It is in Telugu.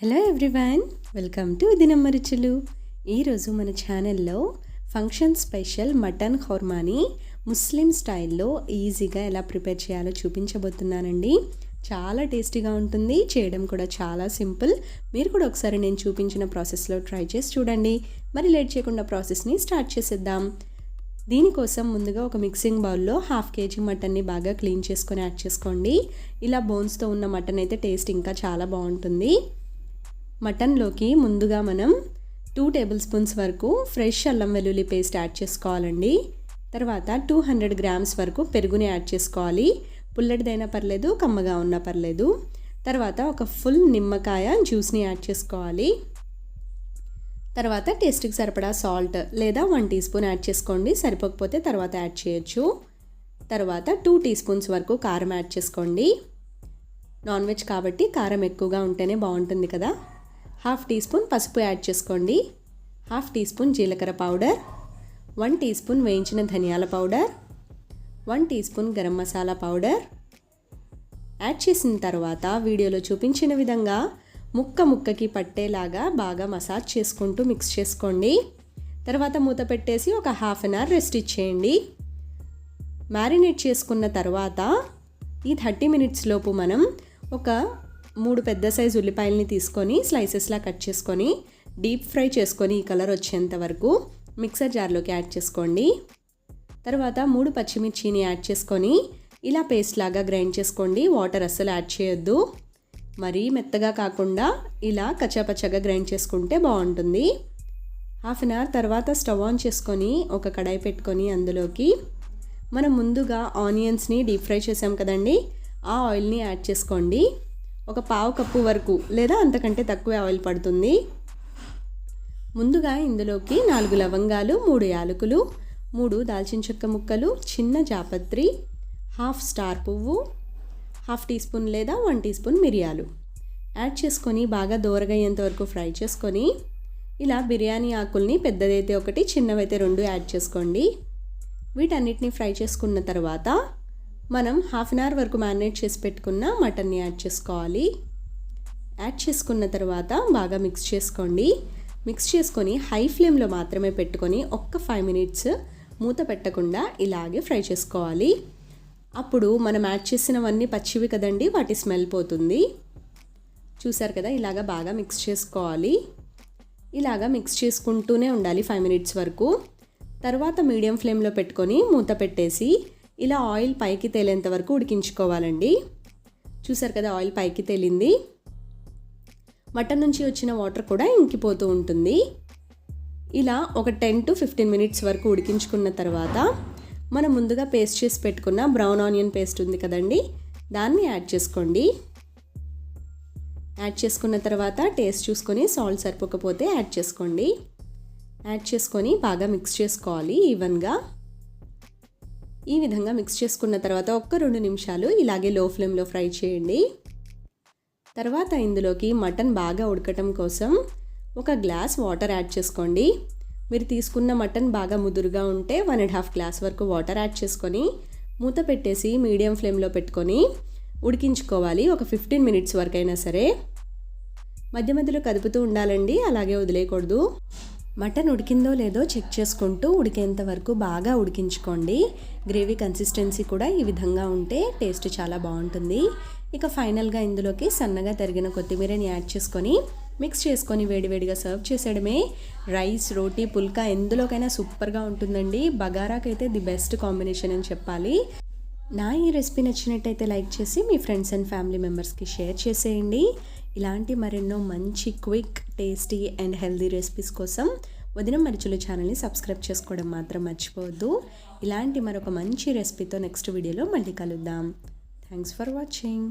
హలో ఎవ్రీవన్ వెల్కమ్ టు దినమ్మ రుచులు ఈరోజు మన ఛానల్లో ఫంక్షన్ స్పెషల్ మటన్ ఖోర్మాని ముస్లిం స్టైల్లో ఈజీగా ఎలా ప్రిపేర్ చేయాలో చూపించబోతున్నానండి. చాలా టేస్టీగా ఉంటుంది చేయడం కూడా చాలా సింపుల్. మీరు కూడా ఒకసారి నేను చూపించిన ప్రాసెస్లో ట్రై చేసి చూడండి. మరి లేట్ చేయకుండా ప్రాసెస్ని స్టార్ట్ చేసేద్దాం. దీనికోసం ముందుగా ఒక మిక్సింగ్ బౌల్లో హాఫ్ కేజీ మటన్ని బాగా క్లీన్ చేసుకొని యాడ్ చేసుకోండి. ఇలా బోన్స్తో ఉన్న మటన్ అయితే టేస్ట్ ఇంకా చాలా బాగుంటుంది. మటన్లోకి ముందుగా మనం టూ టేబుల్ స్పూన్స్ వరకు ఫ్రెష్ అల్లం వెల్లుల్లి పేస్ట్ యాడ్ చేసుకోవాలండి. తర్వాత టూ హండ్రెడ్ గ్రామ్స్ వరకు పెరుగుని యాడ్ చేసుకోవాలి. పుల్లటిదైనా పర్లేదు కమ్మగా ఉన్నా పర్లేదు. తర్వాత ఒక ఫుల్ నిమ్మకాయ జ్యూస్ని యాడ్ చేసుకోవాలి. తర్వాత టేస్ట్కి సరిపడా సాల్ట్ లేదా వన్ టీ స్పూన్ యాడ్ చేసుకోండి. సరిపోకపోతే తర్వాత యాడ్ చేయొచ్చు. తర్వాత టూ టీ స్పూన్స్ వరకు కారం యాడ్ చేసుకోండి. నాన్ వెజ్ కాబట్టి కారం ఎక్కువగా ఉంటేనే బాగుంటుంది కదా. హాఫ్ టీ స్పూన్ పసుపు యాడ్ చేసుకోండి. హాఫ్ టీ స్పూన్ జీలకర్ర పౌడర్ వన్ టీ స్పూన్ వేయించిన ధనియాల powder one teaspoon garam masala powder. Add చేసిన తర్వాత వీడియోలో చూపించిన విధంగా ముక్క ముక్కకి పట్టేలాగా బాగా మసాజ్ చేసుకుంటూ మిక్స్ చేసుకోండి. తర్వాత మూత పెట్టేసి ఒక హాఫ్ అన్ అవర్ రెస్ట్ ఇచ్చేయండి. మ్యారినేట్ చేసుకున్న తర్వాత ఈ థర్టీ మినిట్స్ లోపు మనం ఒక మూడు పెద్ద సైజు ఉల్లిపాయలని తీసుకొని స్లైసెస్లా కట్ చేసుకొని డీప్ ఫ్రై చేసుకొని ఈ కలర్ వచ్చేంత వరకు మిక్సర్ జార్లోకి యాడ్ చేసుకోండి. తర్వాత మూడు పచ్చిమిర్చిని యాడ్ చేసుకొని ఇలా పేస్ట్ లాగా గ్రైండ్ చేసుకోండి. వాటర్ అస్సలు యాడ్ చేయొద్దు. మరీ మెత్తగా కాకుండా ఇలా కచ్చాపచ్చగా గ్రైండ్ చేసుకుంటే బాగుంటుంది. హాఫ్ అన్ అవర్ తర్వాత స్టవ్ ఆన్ చేసుకొని ఒక కడాయి పెట్టుకొని అందులోకి మనం ముందుగా ఆనియన్స్ని డీప్ ఫ్రై చేసాం కదండి. ఆ ఆయిల్ని యాడ్ చేసుకోండి. ఒక పావు కప్పు వరకు లేదా అంతకంటే తక్కువ ఆయిల్ పడుతుంది. ముందుగా ఇందులోకి నాలుగు లవంగాలు మూడు యాలకులు మూడు దాల్చిన చెక్క ముక్కలు చిన్న జాపత్రి హాఫ్ స్టార్ పువ్వు హాఫ్ టీ స్పూన్ లేదా వన్ టీ స్పూన్ మిరియాలు. యాడ్ చేసుకొని బాగా దూరగయ్యేంత వరకు ఫ్రై చేసుకొని ఇలా బిర్యానీ ఆకుల్ని పెద్దదైతే ఒకటి చిన్నవైతే రెండు యాడ్ చేసుకోండి. వీటన్నిటిని ఫ్రై చేసుకున్న తర్వాత మనం హాఫ్ అన్ అవర్ వరకు మ్యారినేట్ చేసి పెట్టుకున్న మటన్ని యాడ్ చేసుకోవాలి. యాడ్ చేసుకున్న తర్వాత బాగా మిక్స్ చేసుకోండి. మిక్స్ చేసుకొని హై ఫ్లేమ్లో మాత్రమే పెట్టుకొని ఒక్క ఫైవ్ మినిట్స్ మూత పెట్టకుండా ఇలాగే ఫ్రై చేసుకోవాలి. అప్పుడు మనం యాడ్ చేసినవన్నీ పచ్చివి కదండి వాటి స్మెల్ పోతుంది. చూసారు కదా ఇలాగా బాగా మిక్స్ చేసుకోవాలి. ఇలాగా మిక్స్ చేసుకుంటూనే ఉండాలి ఫైవ్ మినిట్స్ వరకు. తర్వాత మీడియం ఫ్లేమ్లో పెట్టుకొని మూత పెట్టేసి ఇలా ఆయిల్ పైకి తేలేంత వరకు ఉడికించుకోవాలండి. చూసారు కదా ఆయిల్ పైకి తేలింది. మటన్ నుంచి వచ్చిన వాటర్ కూడా ఇంకిపోతూ ఉంటుంది. ఇలా ఒక టెన్ టు ఫిఫ్టీన్ మినిట్స్ వరకు ఉడికించుకున్న తర్వాత మనం ముందుగా పేస్ట్ చేసి పెట్టుకున్న బ్రౌన్ ఆనియన్ పేస్ట్ ఉంది కదండి దాన్ని యాడ్ చేసుకోండి. యాడ్ చేసుకున్న తర్వాత టేస్ట్ చూసుకొని సాల్ట్ సరిపోకపోతే యాడ్ చేసుకోండి. యాడ్ చేసుకొని బాగా మిక్స్ చేసుకోవాలి ఈవెన్గా. ఈ విధంగా మిక్స్ చేసుకున్న తర్వాత ఒక్క రెండు నిమిషాలు ఇలాగే లో ఫ్లేమ్లో ఫ్రై చేయండి. తర్వాత ఇందులోకి మటన్ బాగా ఉడకటం కోసం ఒక గ్లాస్ వాటర్ యాడ్ చేసుకోండి. మీరు తీసుకున్న మటన్ బాగా ముదురుగా ఉంటే వన్ అండ్ హాఫ్ గ్లాస్ వరకు వాటర్ యాడ్ చేసుకొని మూత పెట్టేసి మీడియం ఫ్లేమ్లో పెట్టుకొని ఉడికించుకోవాలి. ఒక ఫిఫ్టీన్ మినిట్స్ వరకు అయినా సరే. మధ్య మధ్యలో కదుపుతూ ఉండాలండి అలాగే వదిలేయకూడదు. మటన్ ఉడికిందో లేదో చెక్ చేసుకుంటూ ఉడికేంత వరకు బాగా ఉడికించుకోండి. గ్రేవీ కన్సిస్టెన్సీ కూడా ఈ విధంగా ఉంటే టేస్ట్ చాలా బాగుంటుంది. ఇక ఫైనల్గా ఇందులోకి సన్నగా తరిగిన కొత్తిమీరని యాడ్ చేసుకొని మిక్స్ చేసుకొని వేడివేడిగా సర్వ్ చేసేయడమే. రైస్ రోటీ పుల్కా ఎందులోకైనా సూపర్గా ఉంటుందండి. బగారాకైతే ది బెస్ట్ కాంబినేషన్ అని చెప్పాలి. నా ఈ రెసిపీ నచ్చినట్టయితే లైక్ చేసి మీ ఫ్రెండ్స్ అండ్ ఫ్యామిలీ మెంబర్స్కి షేర్ చేసేయండి. ఇలాంటి మరెన్నో మంచి quick tasty and healthy recipes కోసం వదిన మరిచుల ఛానల్ని సబ్స్క్రైబ్ చేసుకోవడం మాత్రం మర్చిపోవద్దు. ఇలాంటి మరొక మంచి రెసిపీతో నెక్స్ట్ వీడియోలో మళ్ళీ కలుద్దాం. Thanks for watching.